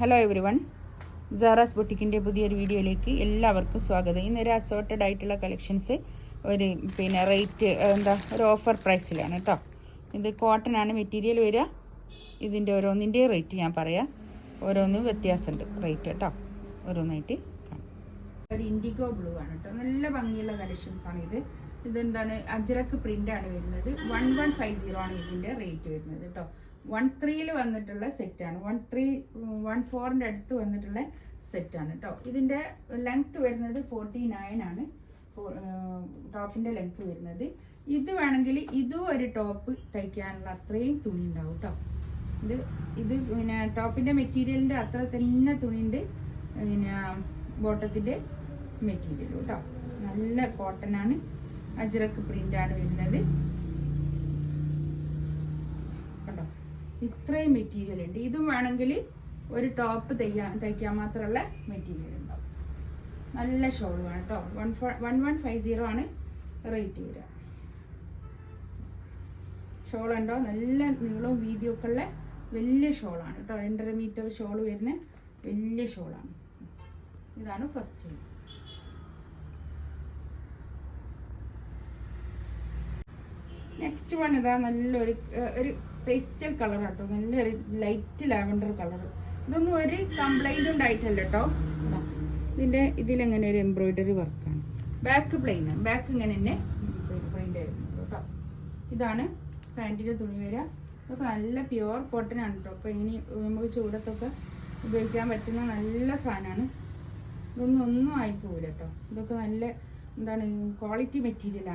Hello everyone ജാറാസ് ബൊട്ടിക്കിന്റെ പുതിയൊരു വീഡിയോയിലേക്ക് എല്ലാവർക്കും സ്വാഗതം. ഇന്നൊരു അസോർട്ടഡ് ആയിട്ടുള്ള കളക്ഷൻസ് ഒരു പിന്നെ റേറ്റ് എന്താ ഒരു ഓഫർ പ്രൈസിലാണ് കേട്ടോ ഇത് കോട്ടൺ ആണ് മെറ്റീരിയൽ വരിക. ഇതിന്റെ ഓരോന്നിന്റെ റേറ്റ് ഞാൻ പറയാം. ഓരോന്നും വ്യത്യാസമുണ്ട്. റേറ്റ് കേട്ടോ ഓരോന്നായിട്ട് കാണാം. ഒരു ഇൻഡിഗോ ബ്ലൂ ആണ് കേട്ടോ നല്ല ഭംഗിയുള്ള കളക്ഷൻസ് ആണ് ഇത്. ഇതെന്താണ്? അജ്രക്ക് ആണ് വരുന്നത്. വൺ വൺ ഫൈവ് സീറോ ആണ് ഇതിന്റെ റേറ്റ് വരുന്നത് കേട്ടോ വൺ ത്രീയിൽ വന്നിട്ടുള്ള സെറ്റാണ് വൺ ത്രീ വൺ ഫോറിന്റെ അടുത്ത് വന്നിട്ടുള്ള സെറ്റാണ് കേട്ടോ ഇതിന്റെ ലെങ്ത്ത് വരുന്നത് ഫോർട്ടി നയൻ ആണ് ടോപ്പിന്റെ ലെങ്ത്ത് വരുന്നത്. ഇത് വേണമെങ്കിൽ ഇതും ഒരു ടോപ്പ് തയ്ക്കാനുള്ള അത്രയും തുണി ഉണ്ടാവും കേട്ടോ ഇത് ഇത് പിന്നെ ടോപ്പിന്റെ മെറ്റീരിയലിന്റെ അത്ര തന്നെ തുണിയുണ്ട് പിന്നെ ബോട്ടത്തിന്റെ മെറ്റീരിയൽ കേട്ടോ നല്ല കോട്ടൺ ആണ്. അജ്രക്ക് ആണ് വരുന്നത് കണ്ടോ ഇത്രയും മെറ്റീരിയൽ ഉണ്ട്. ഇതും വേണമെങ്കിൽ ഒരു ടോപ്പ് തയ്യാ തയ്ക്കാൻ മാത്രമുള്ള മെറ്റീരിയൽ ഉണ്ടാവും. നല്ല ഷോളുമാണ് കേട്ടോ one one one five zero ആണ് റേറ്റ് വരിക. ഷോൾ ഉണ്ടോ? നല്ല നീളവും വീതിയും ഒക്കെ ഉള്ള വലിയ ഷോളാണ് കേട്ടോ രണ്ടര മീറ്റർ ഷോൾ വരുന്ന വലിയ ഷോളാണ് ഇതാണ് ഫസ്റ്റ് നെക്സ്റ്റ് വൺ ഇതാ നല്ലൊരു ഒരു പേസ്റ്റൽ കളർ കേട്ടോ നല്ലൊരു ലൈറ്റ് ലാവൻഡർ കളർ ഇതൊന്നും ഒരു കംപ്ലൈന്റ് ഉണ്ടായിട്ടില്ല കേട്ടോ ഇതിന്റെ ഇതിലെങ്ങനെ ഒരു എംബ്രോയിഡറി വർക്കാണ് ബാക്ക് പ്ലെയിൻ ബാക്ക് ഇങ്ങനെ തന്നെ ആയിരുന്നു കേട്ടോ ഇതാണ് പാന്റിന്റെ തുണി വരിക ഇതൊക്കെ നല്ല പ്യുവർ കോട്ടൺ ആണ് കേട്ടോ അപ്പോൾ ഇനി നമുക്ക് ചൂടത്തൊക്കെ ഉപയോഗിക്കാൻ പറ്റുന്ന നല്ല സാധനമാണ്. ഇതൊന്നും ഒന്നും ആയിപ്പോവില്ല കേട്ടോ ഇതൊക്കെ നല്ല എന്താണ് ക്വാളിറ്റി മെറ്റീരിയൽ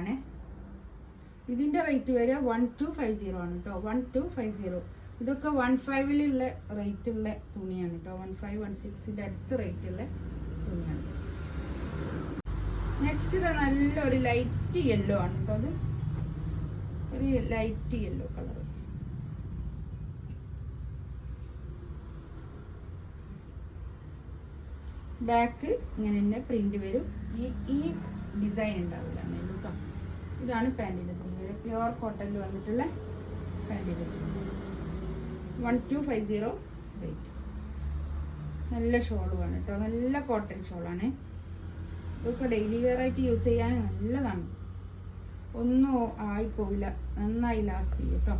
ആണ് ഇതിന്റെ റേറ്റ് വരെ വൺ ടു ഫൈവ് സീറോ ആണ് കേട്ടോ വൺ ടു ഫൈവ് സീറോ ഇതൊക്കെ വൺ ഫൈവിലുള്ള റേറ്റ് ഉള്ള തുണിയാണ് കേട്ടോ വൺ ഫൈവ് വൺ സിക്സിന്റെ അടുത്ത് റേറ്റ് ഉള്ള തുണിയാണ്. നെക്സ്റ്റ് ഇത് നല്ലൊരു ലൈറ്റ് യെല്ലോ ആണ് കേട്ടോ അത് ഒരു ലൈറ്റ് യെല്ലോ കളർ ബാക്ക് ഇങ്ങനെ തന്നെ പ്രിന്റ് വരും. ഈ ഈ ഡിസൈൻ ഉണ്ടാവില്ല. ഇതാണ് പാന്റിന്റെ തുണി ഒരു പ്യുവർ വന്നിട്ടുള്ള പാന്റിന്റെ തുണി one two five zero rate നല്ല ഷോളുമാണ് കേട്ടോ നല്ല കോട്ടൺ ഷോളാണ് ഇതൊക്കെ ഡെയിലി വെയർ ആയിട്ട് യൂസ് ചെയ്യാൻ നല്ലതാണ്. ഒന്നും ആയിപ്പോവില്ല നന്നായി ലാസ്റ്റ് ചെയ്യും കേട്ടോ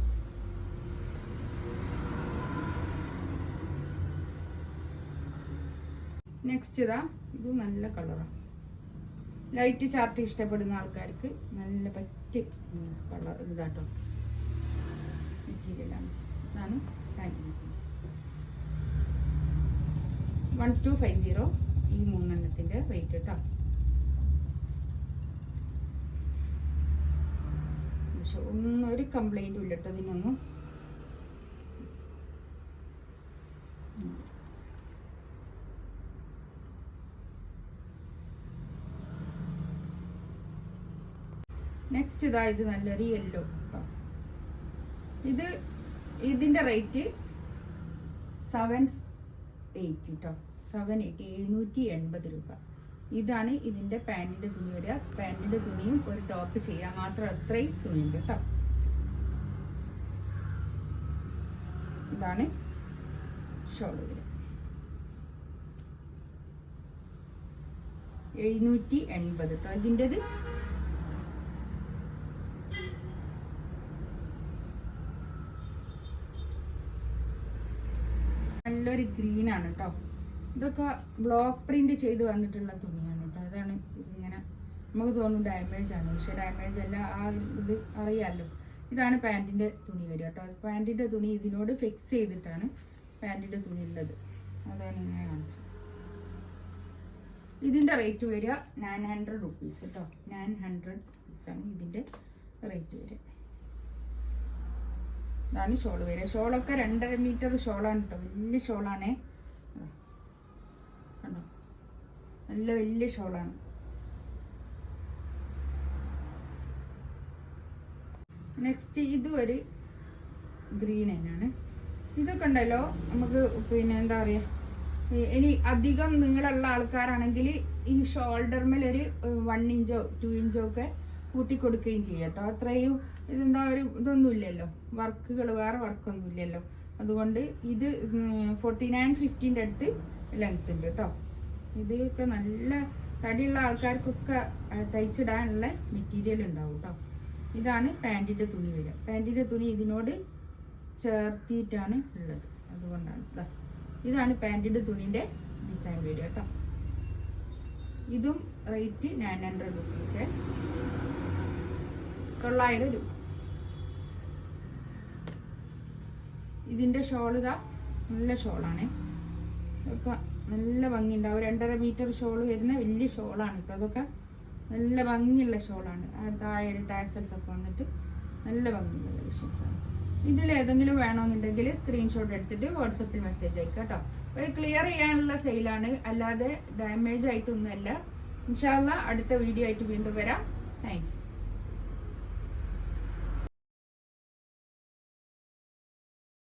നെക്സ്റ്റ് ഇതാ. ഇത് നല്ല കളറാണ് ലൈറ്റ് ചാർട്ട് ഇഷ്ടപ്പെടുന്ന ആൾക്കാർക്ക് നല്ല പറ്റി കളർ ഇതാട്ടോ. മെറ്റീരിയലാണ് ഇതാണ് വൺ ടു ഫൈവ് സീറോ ഈ മൂന്നെണ്ണത്തിന്റെ റേറ്റ് കേട്ടോ. ഒന്നും ഒരു കംപ്ലൈന്റും ഇല്ല കേട്ടോ ഇതിനൊന്നും. നെക്സ്റ്റ് ഇതാ ഇത് നല്ലൊരു യെല്ലോ ഇത് ഇതിന്റെ റേറ്റ് സെവൻ എയ്റ്റി കേട്ടോ സെവൻ എയ്റ്റി എഴുന്നൂറ്റി എൺപത് രൂപ. ഇതാണ് ഇതിന്റെ പാന്റിന്റെ തുണി വരിക. പാന്റിന്റെ തുണിയും ഒരു ടോപ്പ് ചെയ്യാൻ മാത്രം അത്രയും തുണിയുണ്ട് കേട്ടോ ഇതാണ് ഷോൾ വരിക. എഴുന്നൂറ്റി എൺപത് കേട്ടോ ഇതിന്റെത് നല്ലൊരു ഗ്രീൻ ആണ് കേട്ടോ ഇതൊക്കെ ബ്ലോക്ക് പ്രിന്റ് ചെയ്ത് വന്നിട്ടുള്ള തുണിയാണ് കേട്ടോ അതാണ് ഇതിങ്ങനെ നമുക്ക് തോന്നും ഡാമേജ് ആണ്. പക്ഷെ ഡാമേജ് അല്ല ആ ഇത് അറിയാമല്ലോ ഇതാണ് പാന്റിന്റെ തുണി വരിക കേട്ടോ പാന്റിന്റെ തുണി ഇതിനോട് ഫിക്സ് ചെയ്തിട്ടാണ് പാന്റിന്റെ തുണി ഉള്ളത്. അതാണ് ഇങ്ങനെ കാണിച്ചത്. ഇതിന്റെ റേറ്റ് വരിക നയൻ ഹൺഡ്രഡ് റുപ്പീസ് കേട്ടോ നയൻ ഹൺഡ്രഡ് റുപ്പീസാണ് ഇതിന്റെ റേറ്റ് വരിക. ഇതാണ് ഷോൾ. വരിക ഷോളൊക്കെ രണ്ടര മീറ്റർ ഷോളാണ് കേട്ടോ വലിയ ഷോളാണേ. കണ്ടോ? നല്ല വലിയ ഷോളാണ്. നെക്സ്റ്റ് ഇതും ഒരു ഗ്രീൻ തന്നെയാണ് ഇതൊക്കെ ഉണ്ടല്ലോ. നമുക്ക് പിന്നെ എന്താ പറയുക ഇനി അധികം നിങ്ങളുള്ള ആൾക്കാരാണെങ്കിൽ ഈ ഷോൾഡർമേൽ ഒരു വൺ ഇഞ്ചോ ടു ഇഞ്ചോ ഒക്കെ കൂട്ടി കൊടുക്കുകയും ചെയ്യാം കേട്ടോ. അത്രയും ഇതെന്താ ഒരു ഇതൊന്നും ഇല്ലല്ലോ വർക്കുകൾ വേറെ വർക്കൊന്നും ഇല്ലല്ലോ അതുകൊണ്ട് ഇത് ഫോർട്ടി നയൻ ഫിഫ്റ്റീന്റെ അടുത്ത് ലെങ്ത് ഉണ്ട് കേട്ടോ. ഇതൊക്കെ നല്ല തടിയുള്ള ആൾക്കാർക്കൊക്കെ തയ്ച്ചിടാനുള്ള മെറ്റീരിയൽ ഉണ്ടാവും കേട്ടോ. ഇതാണ് പാന്റിന്റെ തുണി വരിക പാന്റിന്റെ തുണി ഇതിനോട് ചേർത്തിയിട്ടാണ് ഉള്ളത്. അതുകൊണ്ടാണ് ഇതാണ് പാന്റിന്റെ തുണിന്റെ ഡിസൈൻ വരിക കേട്ടോ. ഇതും റേറ്റ് നയൻ ഹൺഡ്രഡ് റുപ്പീസ് തൊള്ളായിരം രൂപ. ഇതിന്റെ ഷോൾ ഇതാ നല്ല ഷോളാണ്. ഇതൊക്കെ നല്ല ഭംഗിയുണ്ടാവും രണ്ടര മീറ്റർ ഷോൾ വരുന്ന വലിയ ഷോളാണ് കേട്ടോ അതൊക്കെ നല്ല ഭംഗിയുള്ള ഷോളാണ്. താഴെ ഒരു ടാസൽസ് ഒക്കെ വന്നിട്ട് നല്ല ഭംഗിയുള്ള വിഷയസാണ് ഇതിൽ ഏതെങ്കിലും വേണമെന്നുണ്ടെങ്കിൽ സ്ക്രീൻഷോട്ട് എടുത്തിട്ട് വാട്സപ്പിൽ മെസ്സേജ് അയക്കുക കേട്ടോ. ഒരു ക്ലിയർ ചെയ്യാനുള്ള സെയിലാണ് അല്ലാതെ ഡാമേജ് ആയിട്ടൊന്നുമല്ല. ഇൻഷാല്ല അടുത്ത വീഡിയോ ആയിട്ട് വീണ്ടും വരാം. താങ്ക്